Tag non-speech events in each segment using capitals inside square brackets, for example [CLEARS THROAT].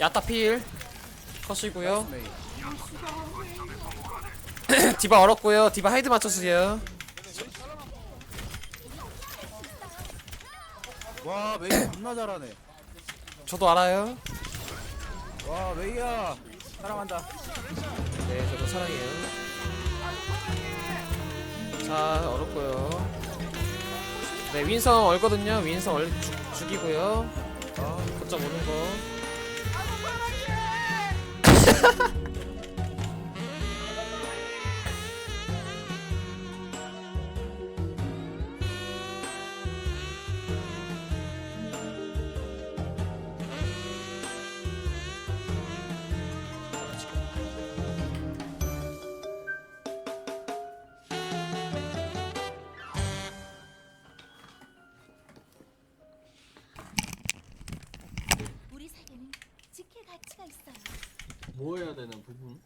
야타필 컷이고요. [CLEARS THROAT] 디바 얼었고요. 디바 하이드 맞춰주세요. 와 메이 존나 잘하네. 저도 알아요. 와 메이야. 사랑한다. 네 저도 사랑해요. 자 얼었고요. 네 윈성 얼거든요. 윈성 얼 죽, 죽이고요. 아. 거점 오는 거 ha [LAUGHS] ha 뭐 해야 되는 부분?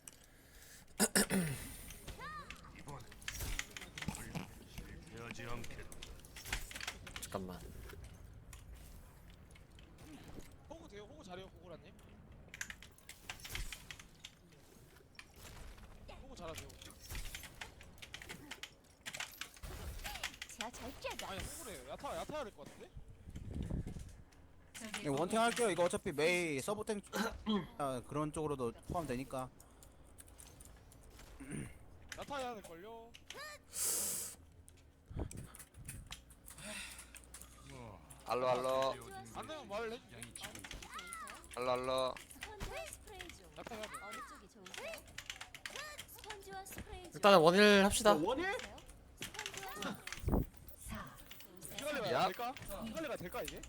잠깐만 호구 돼요? 호구 잘해요, 호구라님? 호구 잘하세요. 제가 잘 쬐죠. 아니 호구래요. 야타 야타야 될것 같은데? 이거 원탱 할게요. 이거 어차피 메이 서브탱 아, 그런 쪽으로도 포함되니까. 야타야 될 걸요. 알로 알로 안 되면 말을 해. 알로 알로 스펀지와 스프레이 중 야타 해야 돼. 어느 쪽이 좋으세요? 스펀지와 스프레이 중 일단은 원일 합시다 원일? 스펀지와 피갈레가 야. 될까? 피갈레가 될까 이게?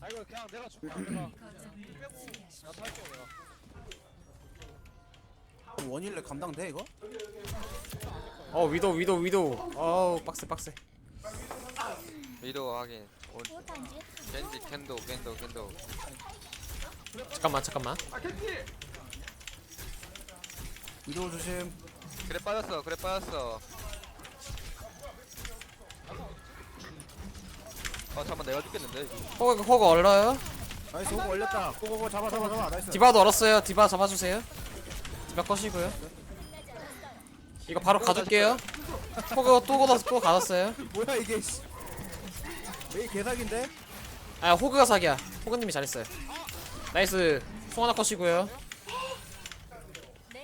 아 이거 그냥 내가 줄게 아, 내가 빼고 살게 원일레 감당돼 이거? 어 위도 위도 위도. 어우 빡세 빡세. 위도 확인 온 겐지 캔도 캔도 캔도 잠깐만 잠깐만. 이도 조심. 그래 빠졌어 그래 빠졌어 어 잠깐만 내가 죽겠는데 호그 호그 얼어요 나이스 호구 올렸다. 호구 잡아 잡아 잡아. 나이스. 디바도 얼었어요 디바 잡아주세요 디바 컷이고요 이거 바로 가둘게요 호그 또 걷어 또 가뒀어요 뭐야 이게? 씨. 메이 개사기인데? 아 호그가 사기야 호그님이 잘했어요 나이스 송 하나 컷이고요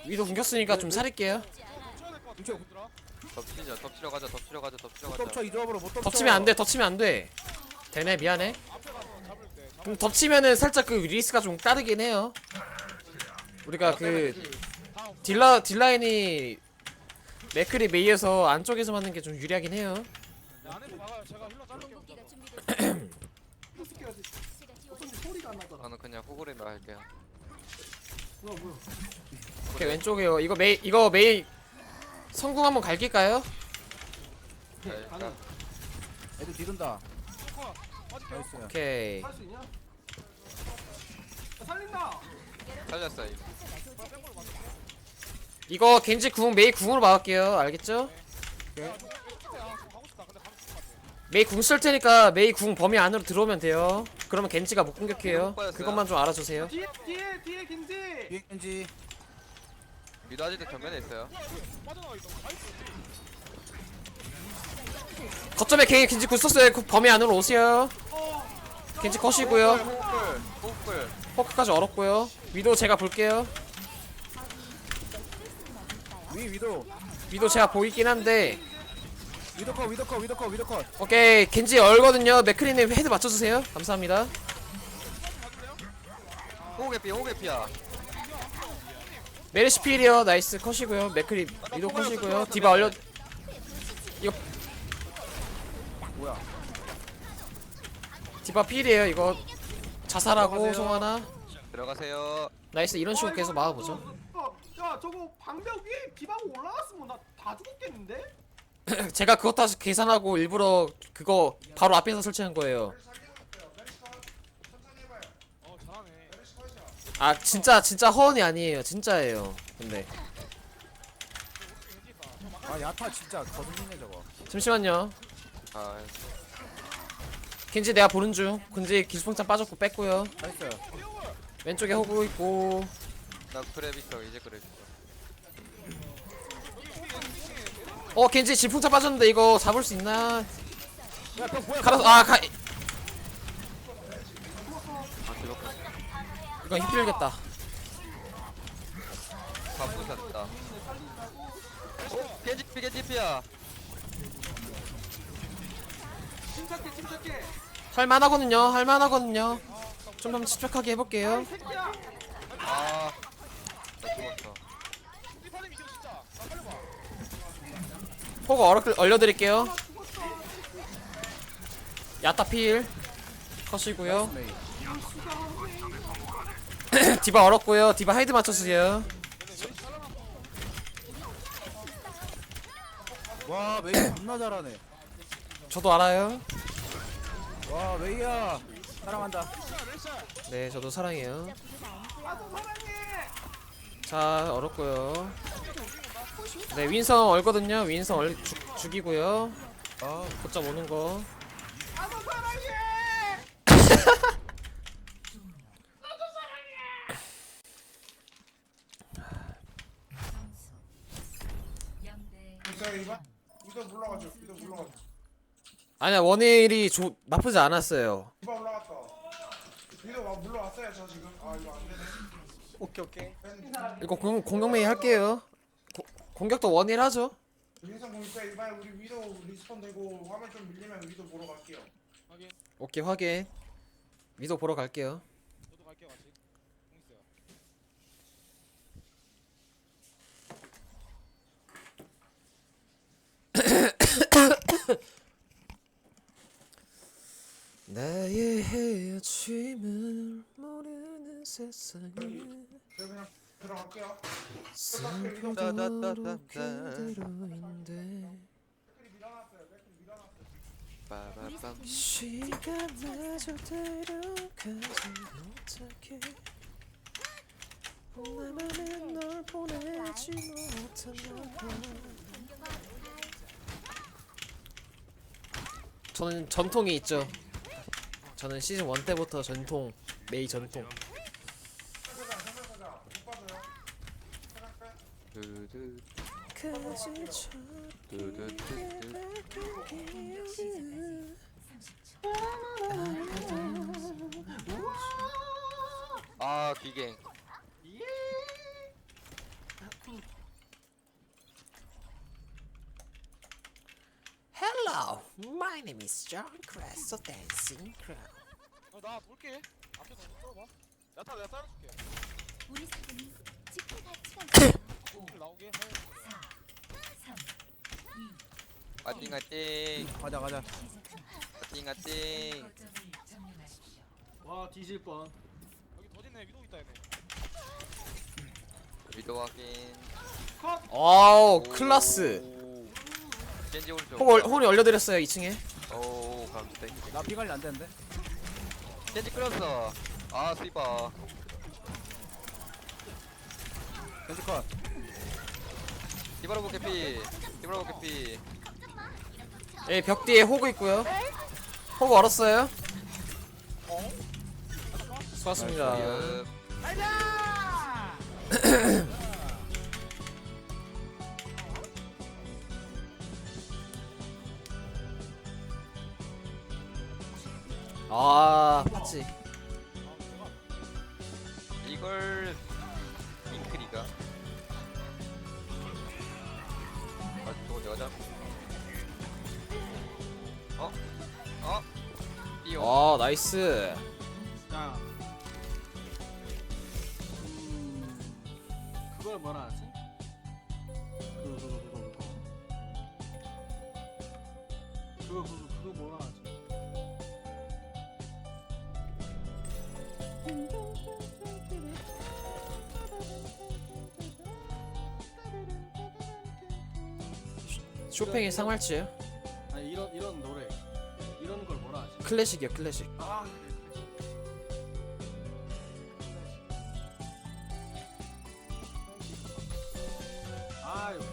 위도 궁겼으니까 좀 살릴게요. 덮치자 덮치러 가자 덮치러 가자 덮치러 못 가자 덮쳐 이 조합으로 못 덮쳐. 덮치면 안 돼 덮치면 안 돼 되네 미안해 그럼 덮치면은 살짝 그 리스크가 좀 따르긴 해요 우리가 그. 딜라 딜라인이 맥크리 메이에서 안쪽에서 맞는 게 좀 유리하긴 해요 저는 그냥 호구리만 할게요 오케이 왼쪽이요 이거 메이 이거 메이 성공 한번 갈길까요? 네, 가능 애들 뒤른다. 나이스. 오케이 할수 있냐? 아, 살린다! 살렸어 이거 이거 겐지 궁 메이 궁으로 막을게요 알겠죠? 메이 궁 쓸 테니까 메이 궁 범위 안으로 들어오면 돼요 그러면 겐지가 못 공격해요. 그것만 좀 알아주세요 뒤에 뒤에 뒤에 겐지! 뒤에 겐지. 위도 아직도 정면에 있어요. 거점에 겐- 겐지 궁 썼어요 그 범위 안으로 오세요 겐지 컷이고요 호구풀 포크까지 얼었고요 위도 제가 볼게요 위 위도. 위도 제가 보이긴 한데 위도 컷 위도 컷 위도 컷 위도 컷. 오케이 겐지 얼거든요 맥크리님 헤드 맞춰주세요 감사합니다 호구 개피 호구 개피야 메르시 필이요 나이스 컷이고요 맥크리 위도 컷이고요 디바 얼려 뭐야? 디바 필이에요 이거. 자살하고. 송하나? 들어가세요. 나이스 이런 식으로 어, 계속 막아보죠. 이거, 이거, 야 저거 방벽 위에 비바고 올라갔으면 나 다 죽었겠는데? [LAUGHS] 제가 그것 다 계산하고 일부러 그거 바로 앞에서 설치한 거예요. 어 잘하네. 아 진짜 진짜 허언이 아니에요. 진짜예요. 근데. 아 야타 진짜 거슬리네 저거. 잠시만요. 아 겐지 내가 보는 중. 겐지 기수풍창 빠졌고 뺐고요. 나이스. 왼쪽에 호구 있고. 나 그랩 있어 이제 그랩 있어 어 겐지 지풍차 빠졌는데 이거 잡을 수 있나? 야병 뭐야? 가라 아 가... 아 이거 힘들겠다. 다 부셨다. 어? 겐지피 겐지피야. 침착해 침착해 할만하거든요 할만하거든요. 좀더 침착하게 해볼게요. 아 나 죽었어 살려봐. 호구 얼어, 얼려드릴게요. 야타필 컷이고요. 메이 [CLEARS THROAT] 디바 얼었고요. 디바 하이드 맞춰주세요. 와 메이 존나 잘하네. 저도 알아요 와 메이야. 사랑한다. 네 저도 사랑해요. 자 얼었고요. 네 윈성 얼거든요. 윈성 얼 죽, 죽이고요. 아 고점 오는 거. 나도 사랑해 이거 이거 이거 물러가죠. 이거 물러가죠. 아니야 원일이 조, 나쁘지 않았어요 이거 올라갔다. 이거 와 물러왔어요. 저 지금 아 이거 안 되네. 오케이 오케이 이거 공, 공격 메이 할게요 고, 공격도 원일 하죠 민성 공입 이번에 우리 위도 리스폰 되고 화면 좀 밀리면 위도 보러 갈게요. 확인. 오케이 확인 위도 보러 갈게요 저도 갈게요 같이. 공 있어요. 나의 헤어짐을 모르는 세상에. 그냥 들어갈게요. 그대로인데 빠바밤. 시간마저 데려가지 못하게. 나만은 널 보내지 못하나 봐. 저는 전통이 있죠 저는 시즌 1 때부터 전통 메이 전통. 아 기갱 Hello, my name is John Crest of Dancing Crown. 어, 나 볼게. 앞에 더 떨어봐. 야타 내가 따라줄게. 우리 사람이 지킬 가치가 있어. [COUGHS] 킬 나오게. 해. 아띵 아띵 가자 가자 아띵 아띵 와 뒤질 뻔 여기 더 있네. 위도 있다 얘네. 위도 확인 와우, 클라스. 오. 겐지 오른쪽 홀, 홀이 얼려드렸어요 2층에. 오 감사해 나 피관리 안 되는데 겐지 끌었어 아 스이바 겐지 컷 디바로보 캐피 디바로보 캐피 예, 벽 뒤에 호그 있고요. 호그 얼었어요. 수고하셨습니다. 예. [CLEARS THROAT] [CLEARS THROAT] 아, 맞지. 이걸 잉크리가 아 저거 내가 잡 어? 어? 띠용 아, 나이스. 자 음, 그걸 뭐라 하지? 쇼팽의 상활치예요. 아니 이런 이런 노래 이런 걸 뭐라 하지? 클래식이요, 클래식. 아 그래 그래 아 이거